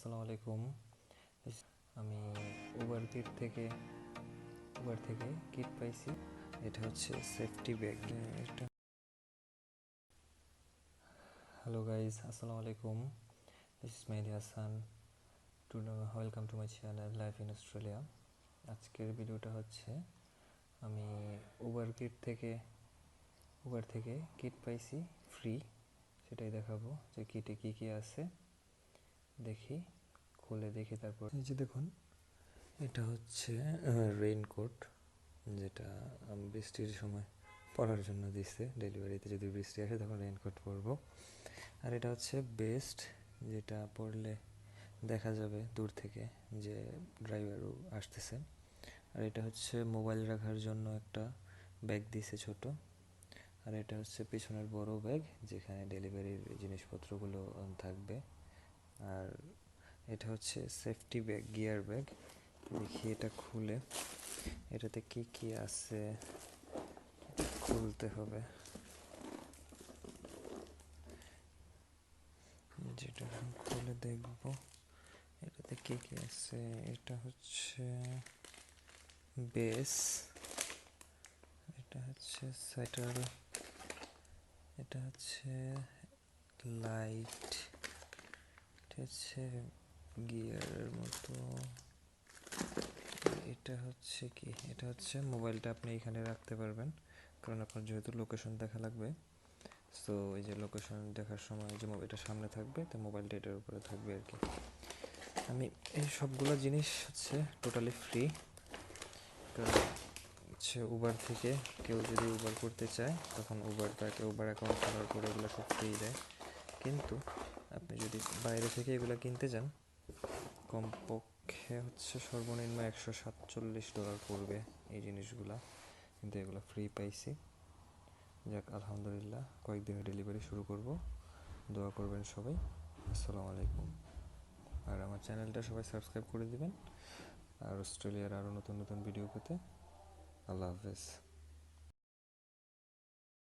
আসসালামু আলাইকুম আমি উবার কিট থেকে উবার থেকে কিট পাইছি। এটা হচ্ছে সেফটি ব্যাগ এটা হ্যালো গাইজ আসসালামু আলাইকুম this is Mehedi Hasan to welcome to my channel life in Australia আজকের ভিডিওটা হচ্ছে, আমি উবার কিট থেকে উবার থেকে কিট পাইছি ফ্রি সেটাই দেখাবো যে কিটে কী কী আছে। দেখি, খুলে দেখি তারপর। এই যে দেখুন, এটা হচ্ছে রেইনকোট যেটা বৃষ্টির সময় পরার জন্য দিচ্ছে ডেলিভারিতে যদি বৃষ্টি আসে তখন রেইনকোট পরবো। আর এটা হচ্ছে বেস্ট যেটা পরলে দেখা যাবে দূর থেকে যে ড্রাইভারও আসতেছে। আর এটা হচ্ছে মোবাইল রাখার জন্য একটা ব্যাগ দিছে ছোট। আর এটা হচ্ছে পিছনের বড় ব্যাগ যেখানে ডেলিভারির জিনিসপত্রগুলো থাকবে। আর এটা হচ্ছে সেফটি ব্যাগ গিয়ার ব্যাগ দেখি এটা খুলে। এটাতে কি কি আছে? খুলতে হবে। যেটা খুলে দেখব। এটাতে কি কি আছে? এটা হচ্ছে বেস এটা হচ্ছে সেটার এটা হচ্ছে লাইট হচ্ছে গিয়ারের মতো। এটা হচ্ছে কি? এটা হচ্ছে মোবাইলটা আপনি এখানে রাখতে পারবেন। কারণ আপনার যেহেতু লোকেশন দেখা লাগবে। সো এই যে লোকেশন দেখার সময় যে এটা সামনে থাকবে, তো মোবাইলটা এটার উপরে থাকবে আর কি। আমি এই সবগুলো জিনিস হচ্ছে টোটালি ফ্রি কারণ হচ্ছে উবার থেকে কেউ যদি উবার করতে চায়, তখন উবার তাকে উবার অ্যাকাউন্ট করার পরে এগুলো সব ফ্রি দেয়। কিন্তু আপনি যদি বাইরে থেকে এগুলো কিনতে যান, কমপক্ষে হচ্ছে সর্বনিম্ন একশো সাতচল্লিশ ডলার পড়বে এই জিনিসগুলা। কিন্তু এগুলো ফ্রি পাইছি। যাক, আলহামদুলিল্লাহ, কয়েকদিনে ডেলিভারি শুরু করব। দোয়া করবেন সবাই। আসসালামু আলাইকুম। আর আমার চ্যানেলটা সবাই সাবস্ক্রাইব করে দিবেন। আর অস্ট্রেলিয়ার আরও নতুন নতুন ভিডিও পেতে আল্লাহ হাফেজ।